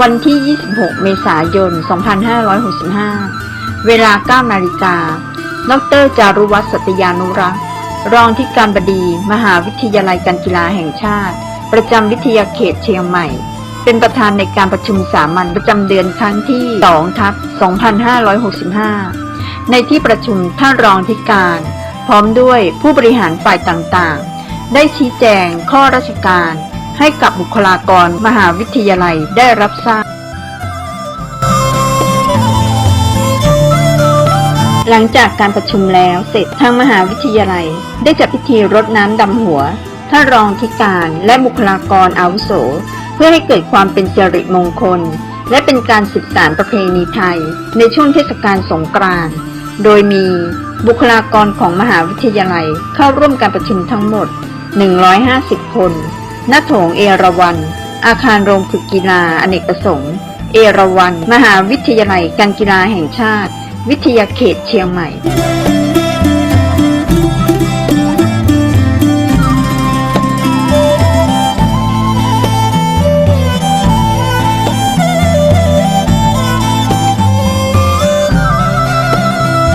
วันที่ 26 เมษายน 2565 เวลา 9 นาฬิกา ดรจารุวัฒน์สัตยานุรักษ์ รองที่การบดี มหาวิทยาลัยการกีฬาแห่งชาติ ประจำวิทยาเขตเชียงใหม่ เป็นประธานในการประชุมสามัญประจำเดือนครั้งที่ 2 ทับ 2565 ในที่ประชุมท่านรองที่การ พร้อมด้วยผู้บริหารฝ่ายต่างๆ ได้ชี้แจงข้อราชการ ให้กับบุคลากรมหาวิทยาลัยได้รับทราบ หลังจากการประชุมแล้วเสร็จทางมหาวิทยาลัย ได้จัดพิธีรดน้ำดำหัว ท่านรองธิการและบุคลากรอาวุโส เพื่อให้เกิดความเป็นสิริมงคล และเป็นการสืบสานประเพณีไทย ในช่วงเทศกาลสงกรานต์โดยมีบุคลากรของมหาวิทยาลัยเข้าร่วมการประชุมทั้งหมด 150 คน ณโถงเอราวันอาคารโรงฝึกกีฬาอเนกประสงค์ เอราวันมหาวิทยาลัยการกีฬาแห่งชาติ วิทยาเขตเชียงใหม่